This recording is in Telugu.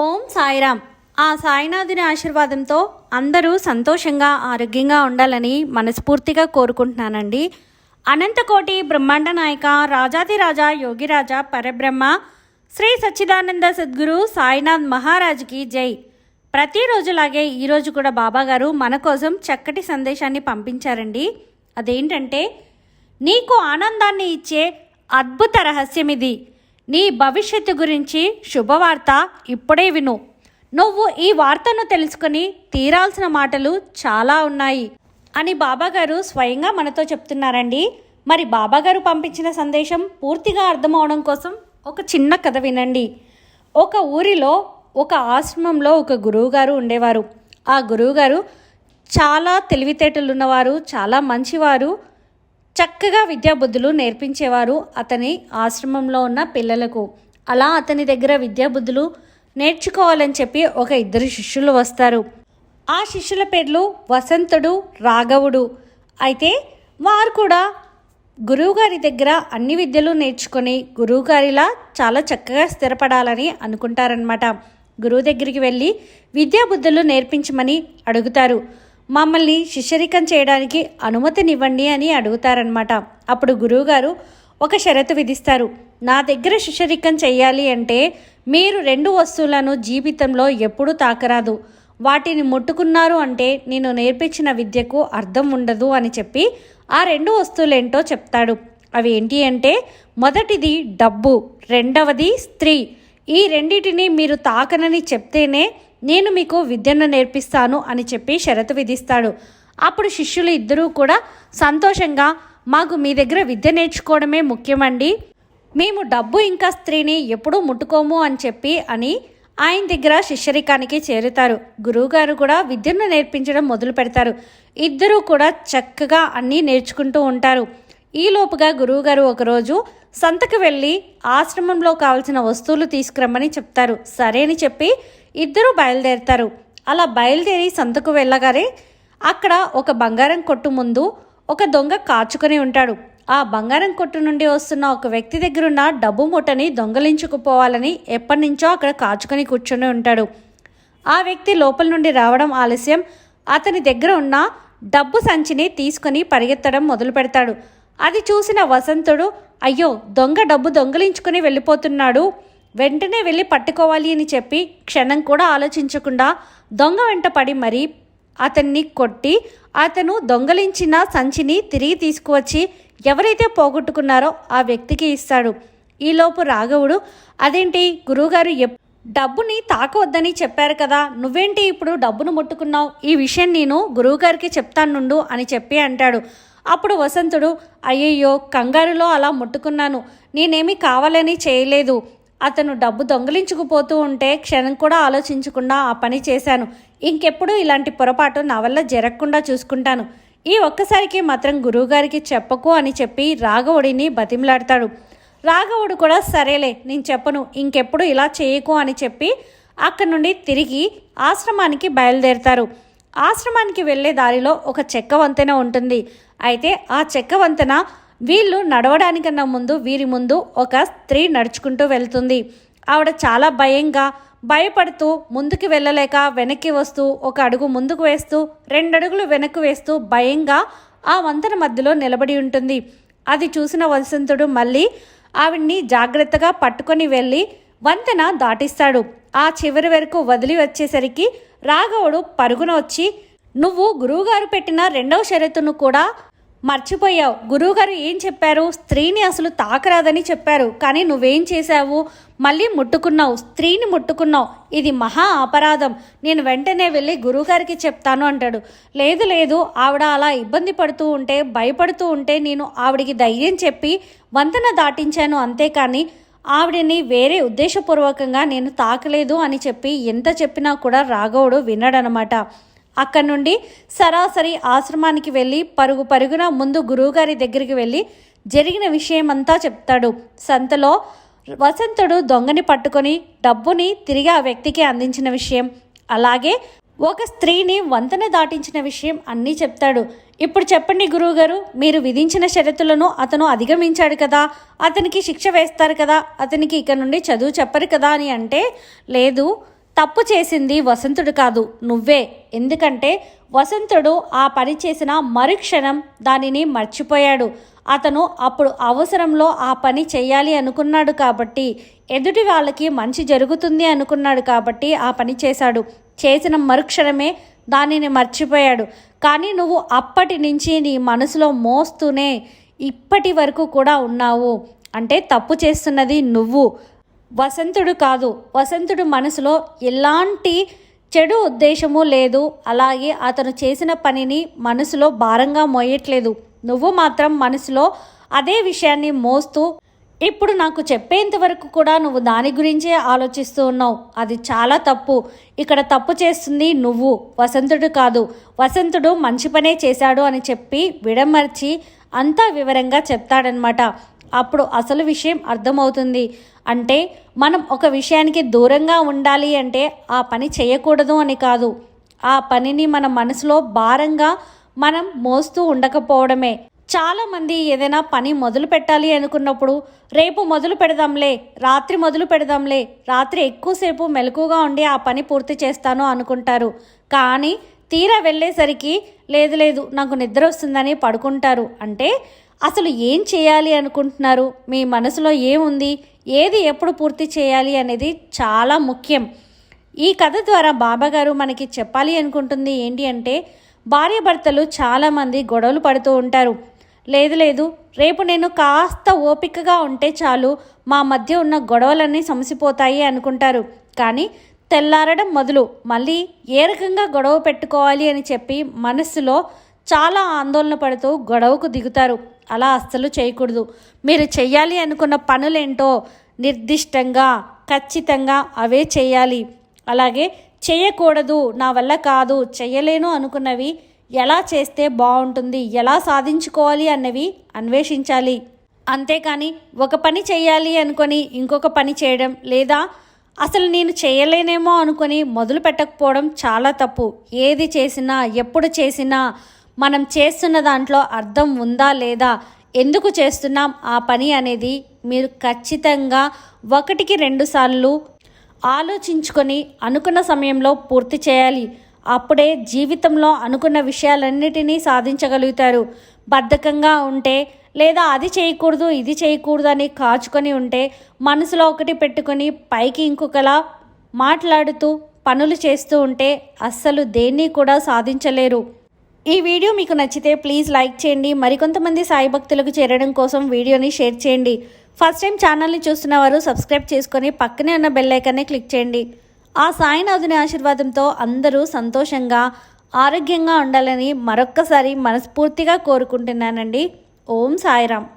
ఓం సాయిరామ్. ఆ సాయినాథుని ఆశీర్వాదంతో అందరూ సంతోషంగా ఆరోగ్యంగా ఉండాలని మనస్ఫూర్తిగా కోరుకుంటున్నానండి. అనంతకోటి బ్రహ్మాండ నాయక రాజాదిరాజా యోగిరాజా పరబ్రహ్మ శ్రీ సచ్చిదానంద సద్గురు సాయినాథ్ మహారాజ్కి జై. ప్రతిరోజులాగే ఈరోజు కూడా బాబాగారు మన కోసం చక్కటి సందేశాన్ని పంపించారండి. అదేంటంటే నీకు ఆనందాన్ని ఇచ్చే అద్భుత రహస్యం ఇది నీ భవిష్యత్తు గురించి శుభవార్త ఇప్పుడే విను. నువ్వు ఈ వార్తను తెలుసుకుని తీరాల్సిన మాటలు చాలా ఉన్నాయి అని బాబాగారు స్వయంగా మనతో చెప్తున్నారండి. మరి బాబాగారు పంపించిన సందేశం పూర్తిగా అర్థమవడం కోసం ఒక చిన్న కథ వినండి. ఒక ఊరిలో ఒక ఆశ్రమంలో ఒక గురువుగారు ఉండేవారు. ఆ గురువుగారు చాలా తెలివితేటలు ఉన్నవారు చాలా మంచివారు. చక్కగా విద్యాబుద్ధులు నేర్పించేవారు అతని ఆశ్రమంలో ఉన్న పిల్లలకు. అలా అతని దగ్గర విద్యాబుద్ధులు నేర్చుకోవాలని చెప్పి ఒక ఇద్దరు శిష్యులు వస్తారు. ఆ శిష్యుల పేర్లు వసంతుడు రాఘవుడు. అయితే వారు కూడా గురువుగారి దగ్గర అన్ని విద్యలు నేర్చుకొని గురువుగారిలా చాలా చక్కగా స్థిరపడాలని అనుకుంటారనమాట గురువు దగ్గరికి వెళ్ళి విద్యాబుద్ధులు నేర్పించమని అడుగుతారు. మమ్మల్ని శిష్యరికం చేయడానికి అనుమతినివ్వండి అని అడుగుతారనమాట అప్పుడు గురువుగారు ఒక షరతు విధిస్తారు. నా దగ్గర శిష్యరికం చేయాలి అంటే మీరు రెండు వస్తువులను జీవితంలో ఎప్పుడూ తాకరాదు. వాటిని ముట్టుకున్నారు అంటే నేను నేర్పించిన విద్యకు అర్థం ఉండదు అని చెప్పి ఆ రెండు వస్తువులేంటో చెప్తాడు. అవి ఏంటి అంటే మొదటిది డబ్బు రెండవది స్త్రీ. ఈ రెండింటిని మీరు తాకనని చెప్తేనే నేను మీకు విద్యను నేర్పిస్తాను అని చెప్పి షరతు విధిస్తాడు. అప్పుడు శిష్యులు ఇద్దరూ కూడా సంతోషంగా మాకు మీ దగ్గర విద్య నేర్చుకోవడమే ముఖ్యమండి. మేము డబ్బు ఇంకా స్త్రీని ఎప్పుడూ ముట్టుకోము అని చెప్పి అని ఆయన దగ్గర శిష్యరికానికి చేరుతారు. గురువుగారు కూడా విద్యను నేర్పించడం మొదలు పెడతారు. ఇద్దరూ కూడా చక్కగా అన్నీ నేర్చుకుంటూ ఉంటారు. ఈలోపుగా గురువుగారు ఒకరోజు సంతకు వెళ్ళి ఆశ్రమంలో కావలసిన వస్తువులు తీసుకురమ్మని చెప్తారు. సరే అని చెప్పి ఇద్దరూ బయలుదేరుతారు. అలా బయలుదేరి సంతకు వెళ్ళగానే అక్కడ ఒక బంగారం కొట్టు ముందు ఒక దొంగ కాచుకొని ఉంటాడు. ఆ బంగారం కొట్టు నుండి వస్తున్న ఒక వ్యక్తి దగ్గరున్న డబ్బు మూటని దొంగలించుకుపోవాలని ఎప్పటి నుంచో అక్కడ కాచుకొని కూర్చొని ఉంటాడు. ఆ వ్యక్తి లోపల నుండి రావడం ఆలస్యం. అతని దగ్గర ఉన్న డబ్బు సంచిని తీసుకొని పరిగెత్తడం మొదలు పెడతాడు అది చూసిన వసంతుడు అయ్యో దొంగ డబ్బు దొంగలించుకుని వెళ్ళిపోతున్నాడు. వెంటనే వెళ్ళి పట్టుకోవాలి అని చెప్పి క్షణం కూడా ఆలోచించకుండా దొంగ వెంట పడి మరీ అతన్ని కొట్టి అతను దొంగలించిన సంచిని తిరిగి తీసుకువచ్చి ఎవరైతే పోగొట్టుకున్నారో ఆ వ్యక్తికి ఇస్తాడు. ఈలోపు రాఘవుడు అదేంటి గురువుగారు ఎప్ డబ్బుని తాకవద్దని చెప్పారు కదా నువ్వేంటి ఇప్పుడు డబ్బును ముట్టుకున్నావు? ఈ విషయం నేను గురువుగారికి చెప్తానుండు అని చెప్పి అంటాడు. అప్పుడు వసంతుడు అయ్యయ్యో కంగారులో అలా ముట్టుకున్నాను. నేనేమీ కావాలని చేయలేదు. అతను డబ్బు దొంగిలించుకుపోతూ ఉంటే క్షణం కూడా ఆలోచించకుండా ఆ పని చేశాను. ఇంకెప్పుడు ఇలాంటి పొరపాటు నా వల్ల జరగకుండా చూసుకుంటాను. ఈ ఒక్కసారికి మాత్రం గురువుగారికి చెప్పకు అని చెప్పి రాఘవుడిని బతిమలాడతాడు. రాఘవుడు కూడా సరేలే నేను చెప్పను. ఇంకెప్పుడు ఇలా చేయకు అని చెప్పి అక్కడి నుండి తిరిగి ఆశ్రమానికి బయలుదేరుతారు. ఆశ్రమానికి వెళ్ళే దారిలో ఒక చెక్క వంతెన ఉంటుంది. అయితే ఆ చెక్క వంతెన వీళ్ళు నడవడానికన్నా ముందు వీరి ముందు ఒక స్త్రీ నడుచుకుంటూ వెళ్తుంది. ఆవిడ చాలా భయంగా భయపడుతూ ముందుకు వెళ్ళలేక వెనక్కి వస్తూ ఒక అడుగు ముందుకు వేస్తూ రెండు అడుగులు వెనక్కి వేస్తూ భయంగా ఆ వంతెన మధ్యలో నిలబడి ఉంటుంది. అది చూసిన వసంతుడు మళ్ళీ ఆవిడ్ని జాగ్రత్తగా పట్టుకొని వెళ్ళి వంతెన దాటిస్తాడు. ఆ చివరి వరకు వదిలి వచ్చేసరికి రాఘవుడు పరుగున వచ్చి నువ్వు గురువుగారు పెట్టిన రెండవ షరతును కూడా మర్చిపోయావు. గురువుగారు ఏం చెప్పారు? స్త్రీని అసలు తాకరాదని చెప్పారు. కానీ నువ్వేం చేశావు? మళ్ళీ ముట్టుకున్నావు. స్త్రీని ముట్టుకున్నావు. ఇది మహా అపరాధం. నేను వెంటనే వెళ్ళి గురువుగారికి చెప్తాను అంటాడు. లేదు లేదు. ఆవిడ అలా ఇబ్బంది పడుతూ ఉంటే భయపడుతూ ఉంటే నేను ఆవిడికి ధైర్యం చెప్పి వంతెన దాటించాను అంతేకాని ఆవిడని వేరే ఉద్దేశపూర్వకంగా నేను తాకలేదు అని చెప్పి ఎంత చెప్పినా కూడా రాఘవుడు వినడనమాట. అక్కడి నుండి సరాసరి ఆశ్రమానికి వెళ్ళి పరుగు పరుగున ముందు గురువుగారి దగ్గరికి వెళ్ళి జరిగిన విషయమంతా చెప్తాడు. సంతలో వసంతుడు దొంగని పట్టుకొని డబ్బుని తిరిగి ఆ వ్యక్తికి అందించిన విషయం. అలాగే ఒక స్త్రీని వంతెన దాటించిన విషయం అన్నీ చెప్తాడు. ఇప్పుడు చెప్పండి గురువుగారు మీరు విధించిన షరతులను అతను అధిగమించాడు కదా అతనికి శిక్ష వేస్తారు కదా అతనికి ఇక నుండి చదువు చెప్పరు కదా అని అంటే లేదు తప్పు చేసింది వసంతుడు కాదు నువ్వే. ఎందుకంటే వసంతుడు ఆ పని చేసిన మరుక్షణం దానిని మర్చిపోయాడు. అతను అప్పుడు అవసరంలో ఆ పని చేయాలి అనుకున్నాడు కాబట్టి ఎదుటి వాళ్ళకి మంచి జరుగుతుంది అనుకున్నాడు కాబట్టి ఆ పని చేశాడు. చేసిన మరుక్షణమే దానిని మర్చిపోయాడు. కానీ నువ్వు అప్పటి నుంచి నీ మనసులో మోస్తూనే ఇప్పటి వరకు కూడా ఉన్నావు. అంటే తప్పు చేస్తున్నది నువ్వు. వసంతుడు కాదు. వసంతుడు మనసులో ఎలాంటి చెడు ఉద్దేశము లేదు. అలాగే అతను చేసిన పనిని మనసులో భారంగా మోయట్లేదు. నువ్వు మాత్రం మనసులో అదే విషయాన్ని మోస్తూ ఇప్పుడు నాకు చెప్పేంత వరకు కూడా నువ్వు దాని గురించే ఆలోచిస్తూ ఉన్నావు. అది చాలా తప్పు. ఇక్కడ తప్పు చేస్తుంది నువ్వు. వసంతుడు కాదు. వసంతుడు మంచి పనే చేశాడు అని చెప్పి విడమర్చి అంతా వివరంగా చెప్తాడనమాట అప్పుడు అసలు విషయం అర్థమవుతుంది. అంటే మనం ఒక విషయానికి దూరంగా ఉండాలి అంటే ఆ పని చేయకూడదు అని కాదు. ఆ పనిని మన మనసులో భారంగా మనం మోస్తూ ఉండకపోవడమే. చాలామంది ఏదైనా పని మొదలు పెట్టాలి అనుకున్నప్పుడు రేపు మొదలు పెడదాంలే రాత్రి మొదలు పెడదాంలే రాత్రి ఎక్కువసేపు మెలకుగా ఉండి ఆ పని పూర్తి చేస్తాను అనుకుంటారు. కానీ తీరా వెళ్ళేసరికి లేదు లేదు నాకు నిద్ర వస్తుందని పడుకుంటారు. అంటే అసలు ఏం చేయాలి అనుకుంటున్నారు? మీ మనసులో ఏముంది? ఏది ఎప్పుడు పూర్తి చేయాలి అనేది చాలా ముఖ్యం. ఈ కథ ద్వారా బాబాగారు మనకి చెప్పాలి అనుకుంటుంది ఏంటి అంటే భార్యాభర్తలు చాలామంది గొడవలు పడుతూ ఉంటారు. లేదు లేదు రేపు నేను కాస్త ఓపికగా ఉంటే చాలు మా మధ్య ఉన్న గొడవలన్నీ సమసిపోతాయి అనుకుంటారు. కానీ తెల్లారడం మొదలు. మళ్ళీ ఏ రకంగా గొడవ పెట్టుకోవాలి అని చెప్పి మనస్సులో చాలా ఆందోళన పడుతూ గొడవకు దిగుతారు. అలా అస్సలు చేయకూడదు. మీరు చేయాలి అనుకున్న పనులేంటో నిర్దిష్టంగా ఖచ్చితంగా అవే చేయాలి అలాగే చేయకూడదు నా వల్ల కాదు చేయలేను అనుకున్నవి ఎలా చేస్తే బాగుంటుంది ఎలా సాధించుకోవాలి అన్నవి అన్వేషించాలి. అంతేకాని ఒక పని చేయాలి అనుకొని ఇంకొక పని చేయడం లేదా అసలు నేను చేయలేనేమో అనుకొని మొదలు పెట్టకపోవడం చాలా తప్పు. ఏది చేసినా ఎప్పుడు చేసినా మనం చేస్తున్న దాంట్లో అర్థం ఉందా లేదా? ఎందుకు చేస్తున్నాం? ఆ పని అనేది మీరు ఖచ్చితంగా ఒకటికి రెండు సార్లు ఆలోచించుకొని అనుకున్న సమయంలో పూర్తి చేయాలి. అప్పుడే జీవితంలో అనుకున్న విషయాలన్నిటినీ సాధించగలుగుతారు. బద్ధకంగా ఉంటే లేదా అది చేయకూడదు ఇది చేయకూడదు అని కాచుకొని ఉంటే మనసులో ఒకటి పెట్టుకొని పైకి ఇంకొకలా మాట్లాడుతూ పనులు చేస్తూ ఉంటే అస్సలు దేన్ని కూడా సాధించలేరు. ఈ వీడియో మీకు నచ్చితే ప్లీజ్ లైక్ చేయండి. మరికొంతమంది సాయి భక్తులకు చేరడం కోసం వీడియోని షేర్ చేయండి. ఫస్ట్ టైం ఛానల్ని చూస్తున్న వారు సబ్స్క్రైబ్ చేసుకొని పక్కనే ఉన్న బెల్ క్లిక్ చేయండి. ఆ సాయినాథుని ఆశీర్వాదంతో అందరూ సంతోషంగా ఆరోగ్యంగా ఉండాలని మరొక్కసారి మనస్ఫూర్తిగా కోరుకుంటున్నానండి. ఓం సాయిరామ్.